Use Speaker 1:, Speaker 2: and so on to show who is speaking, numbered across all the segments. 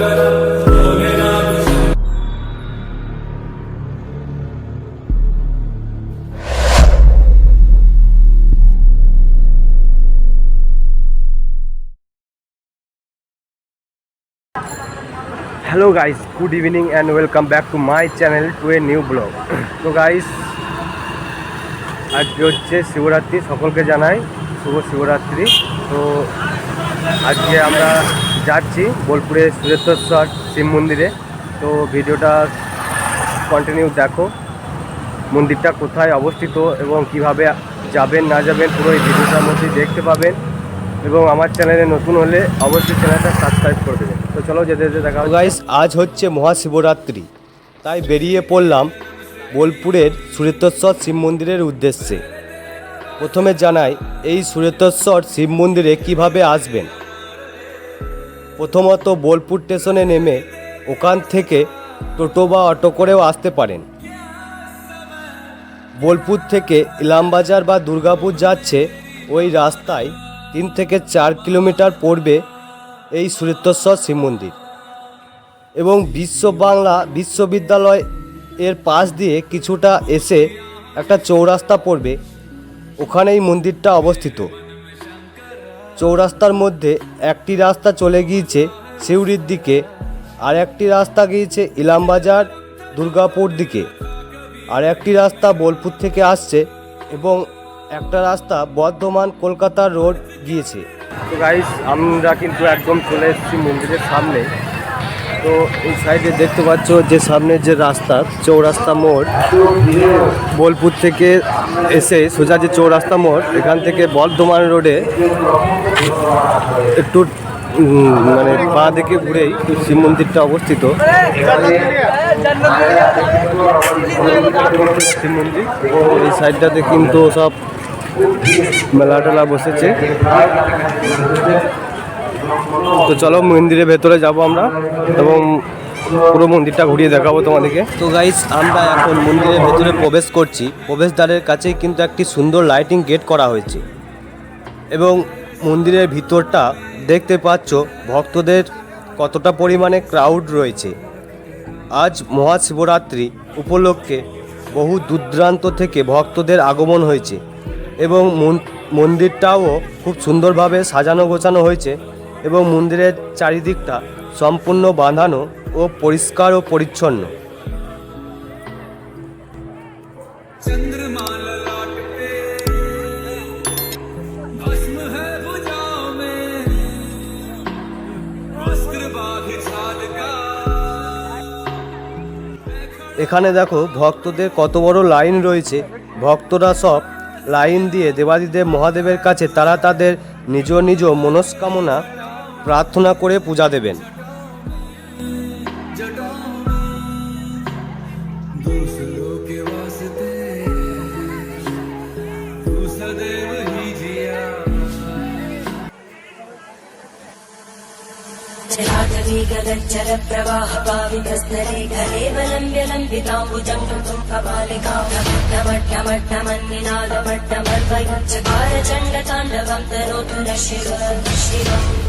Speaker 1: Hello guys good evening and welcome back to my channel to a new blog তো guys আজকে হচ্ছে শিবরাত্রি, সকলকে জানাই শুভ শিবরাত্রি। তো আজকে আমরা যাচ্ছি বোলপুরে সুরেশ্বর শিব মন্দিরে। তো ভিডিওটা কন্টিনিউ দেখো। মন্দিরটা কোথায় অবস্থিত এবং কীভাবে যাবেন না যাবেন পুরো এই ভিডিওটার মধ্যে দেখতে পাবেন। এবং আমার চ্যানেলে নতুন হলে অবশ্যই চ্যানেলটা সাবস্ক্রাইব করে দেবেন। তো চলো যেতে যেতে দেখা গাইস আজ হচ্ছে মহাশিবরাত্রি। তাই বেরিয়ে পড়লাম বোলপুরের সুরেশ্বর শিব মন্দিরের উদ্দেশ্যে। প্রথমে জানাই এই সুরেশ্বর শিব মন্দিরে কীভাবে আসবেন? প্রথমত বোলপুর স্টেশনে নেমে ওখান থেকে টোটো বা অটো করেও আসতে পারেন। বোলপুর থেকে ইলামবাজার বা দুর্গাপুর যাচ্ছে ওই রাস্তায় তিন থেকে চার কিলোমিটার পড়বে এই সুরেশ্বর শিব মন্দির। এবং বিশ্ব বাংলা বিশ্ববিদ্যালয় এর পাশ দিয়ে কিছুটা এসে একটা চৌরাস্তা পড়বে। ওখানেই মন্দিরটা অবস্থিত। চৌরাস্তার মধ্যে একটি রাস্তা চলে গিয়েছে সিউড়ির দিকে, আর একটি রাস্তা গিয়েছে ইলামবাজার দুর্গাপুর দিকে। আর একটি রাস্তা বোলপুর থেকে আসছে এবং একটা রাস্তা বর্ধমান কলকাতা রোড গিয়েছে। তো গাইস আমরা কিন্তু একদম চলে এসেছি মন্দিরের সামনে। তো এই সাইডে দেখতে পাচ্ছ যে সামনে যে রাস্তা, চৌরাস্তা মোড়, বোলপুর থেকে এসে সোজা যে চৌরাস্তা মোড়, এখান থেকে বর্ধমান রোডে একটু মানে বাঁ দিকে ঘুরেই শিব মন্দিরটা অবস্থিত। শিব মন্দির, এই সাইডটাতে কিন্তু সব মেলা টেলা বসেছে। তো চলো মন্দিরের ভেতরে যাব আমরা এবং পুরো মন্দিরটা ঘুরিয়ে দেখাবো তোমাদেরকে। তো গাইস আমরা এখন মন্দিরের ভেতরে প্রবেশ করছি। প্রবেশদ্বারের কাছেই কিন্তু একটি সুন্দর লাইটিং গেট করা হয়েছে। এবং মন্দিরের ভিতরটা দেখতে পাচ্ছ, ভক্তদের কতটা পরিমাণে ক্রাউড রয়েছে। আজ মহাশিবরাত্রি উপলক্ষে বহু দূরদূরান্ত থেকে ভক্তদের আগমন হয়েছে। এবং মন- মন্দিরটাও খুব সুন্দরভাবে সাজানো গোছানো হয়েছে। এবং মন্দিরের চারিদিকটা সম্পূর্ণ বাঁধানো ও পরিষ্কার ও পরিচ্ছন্ন। এখানে দেখো ভক্তদের কত বড় লাইন রয়েছে। ভক্তরা সব লাইন দিয়ে দেবাদিদেব মহাদেবের কাছে তারা তাদের নিজ নিজ মনস্কামনা প্রার্থনা করে পূজা দেবেন
Speaker 2: दूसरों के वास्ते तू सदैव ही जिया
Speaker 3: चराचरीगदच्चर प्रवाह पावितस्तरे गले बलम्ब्य लम्बिताम्बुजम् कृतुम् कपालिका नमट्टमट्टमन्निनादमट्टमर्वयुच्चकार चण्ड ताण्डवम् तरोतु न शिव जटाकटाः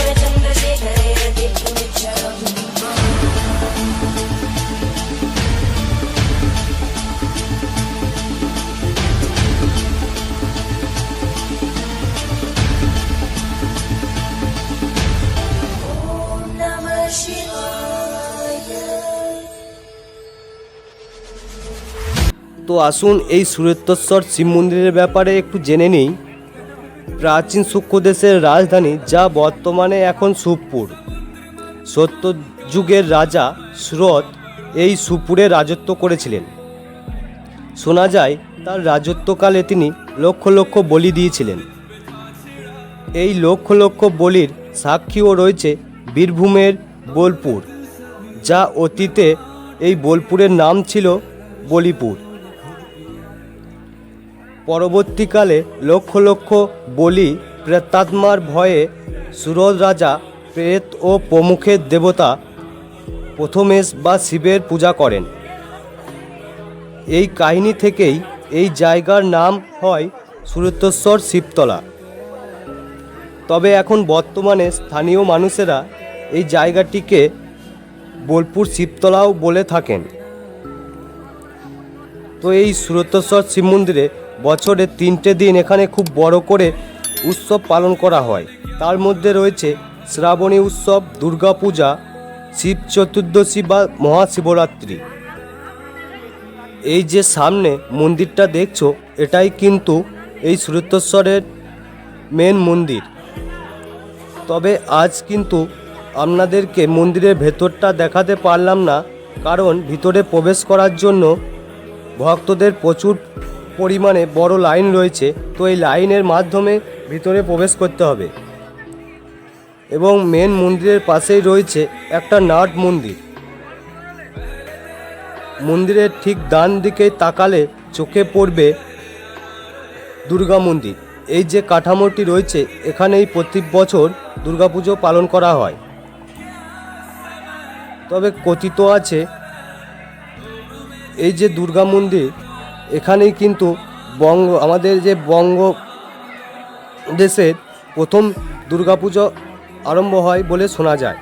Speaker 1: তো আসুন এই সুরেশ্বর শিব মন্দিরের ব্যাপারে একটু জেনে নিই। প্রাচীন দেশের রাজধানী যা বর্তমানে এখন সুপুর। সত্য যুগের রাজা সুরত এই সুপুরে রাজত্ব করেছিলেন। শোনা যায়, তার রাজত্বকালে তিনি লক্ষ লক্ষ বলি দিয়েছিলেন। এই লক্ষ লক্ষ বলির সাক্ষীও রয়েছে বীরভূমের বোলপুর, যা অতীতে এই বোলপুরের নাম ছিল বলিপুর। পরবর্তীকালে লক্ষ লক্ষ বলি প্রেতাত্মার ভয়ে সুরজ রাজা প্রেত ও প্রমুখের দেবতা প্রথমেশ বা শিবের পূজা করেন। এই কাহিনী থেকেই এই জায়গার নাম হয় সুরেশ্বর শিবতলা। তবে এখন বর্তমানে স্থানীয় মানুষেরা এই জায়গাটিকে বোলপুর শিবতলাও বলে থাকেন। তো এই সুরতেশ্বর শিব মন্দিরে বছরে তিনটে দিন এখানে খুব বড় করে উৎসব পালন করা হয়। তার মধ্যে রয়েছে শ্রাবণী উৎসব দুর্গা পূজা শিব চতুর্দশী বা মহাশিবরাত্রি। এই যে সামনে মন্দিরটা দেখছ, এটাই কিন্তু এই সুরেশ্বরের মেন মন্দির। তবে আজ কিন্তু আপনাদেরকে মন্দিরের ভেতরটা দেখাতে পারলাম না, কারণ ভিতরে প্রবেশ করার জন্য ভক্তদের প্রচুর পরিমাণে বড় লাইন রয়েছে, তো এই লাইনের মাধ্যমে ভিতরে প্রবেশ করতে হবে। এবং মেন মন্দিরের পাশেই রয়েছে একটা নাট মন্দির। মন্দিরের ঠিক ডান দিকে তাকালে চোখে পড়বে দুর্গা মন্দির। এই যে কাঠামোটি রয়েছে, এখানেই প্রতি বছর দুর্গাপুজো পালন করা হয়। তবে কথিত আছে, এই যে দুর্গা মন্দির, এখানেই কিন্তু বঙ্গ, আমাদের যে বঙ্গ দেশের প্রথম দুর্গাপুজো আরম্ভ হয় বলে শোনা যায়।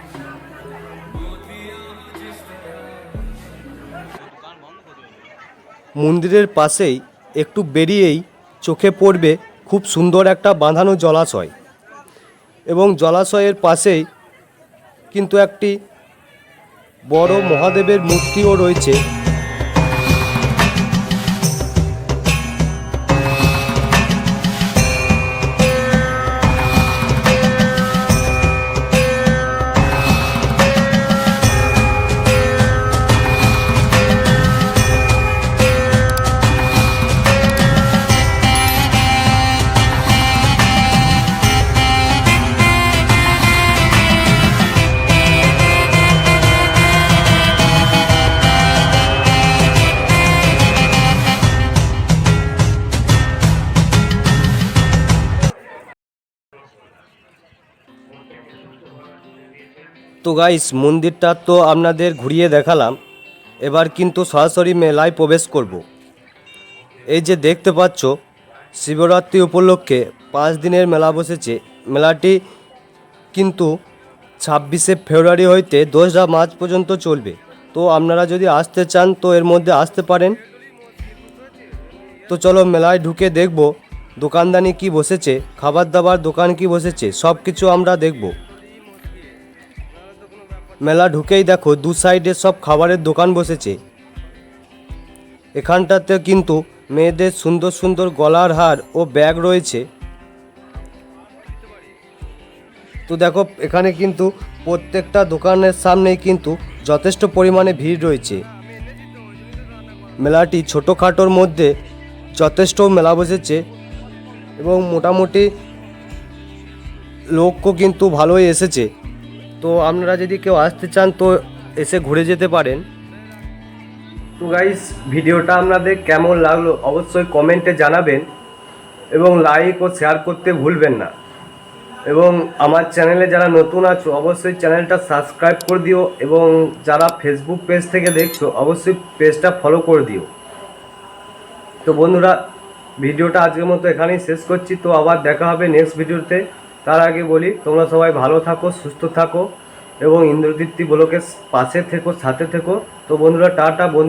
Speaker 1: মন্দিরের পাশেই একটু বেরিয়েই চোখে পড়বে খুব সুন্দর একটা বাঁধানো জলাশয়। এবং জলাশয়ের পাশেই কিন্তু একটি বড় মহাদেবের মূর্তিও রয়েছে। তো গাইস মন্দিরটা তো আপনাদের ঘুরিয়ে দেখালাম। এবার কিন্তু সরাসরি মেলায় প্রবেশ করব। এই যে দেখতে পাচ্ছ, শিবরাত্রি উপলক্ষে পাঁচ দিনের মেলা বসেছে। মেলাটি কিন্তু ছাব্বিশে ফেব্রুয়ারি হইতে দোসরা মার্চ পর্যন্ত চলবে। তো আপনারা যদি আসতে চান, তো এর মধ্যে আসতে পারেন। তো চলো মেলায় ঢুকে দেখব, দোকানদানি কি বসেছে খাবার দাবার দোকান কি বসেছে সব কিছু আমরা দেখব। মেলা ঢুকেই দেখো দু সাইডে সব খাবারের দোকান বসেছে। এখানটাতে কিন্তু মেয়েদের সুন্দর সুন্দর গলার হার ও ব্যাগ রয়েছে। তো দেখো, এখানে কিন্তু প্রত্যেকটা দোকানের সামনেই কিন্তু যথেষ্ট পরিমাণে ভিড় রয়েছে। মেলাটি ছোটোখাটোর মধ্যে যথেষ্ট মেলা বসেছে এবং মোটামুটি লোকও কিন্তু ভালোই এসেছে। তো আপনারা যদি কেউ আসতে চান, তো এসে ঘুরে যেতে পারেন। তো গাইস ভিডিওটা আপনাদের কেমন লাগল অবশ্যই কমেন্টে জানাবেন এবং লাইক ও শেয়ার করতে ভুলবেন না। এবং আমার চ্যানেলে যারা নতুন আছো, অবশ্যই চ্যানেলটা সাবস্ক্রাইব করে দিও এবং যারা ফেসবুক পেজ থেকে দেখছ, অবশ্যই পেজটা ফলো করে দিও। তো বন্ধুরা, ভিডিওটা আজকের মতো এখানেই শেষ করছি। তো আবার দেখা হবে নেক্সট ভিডিওতে তার আগে বলি, তোমরা সবাই ভালো থাকো, সুস্থ থাকো এবং ইন্দ্রদীপ্তি ব্লকের পাশে থেকো, সাথে থেকো। তো বন্ধুরা, টাটা, বন্ধু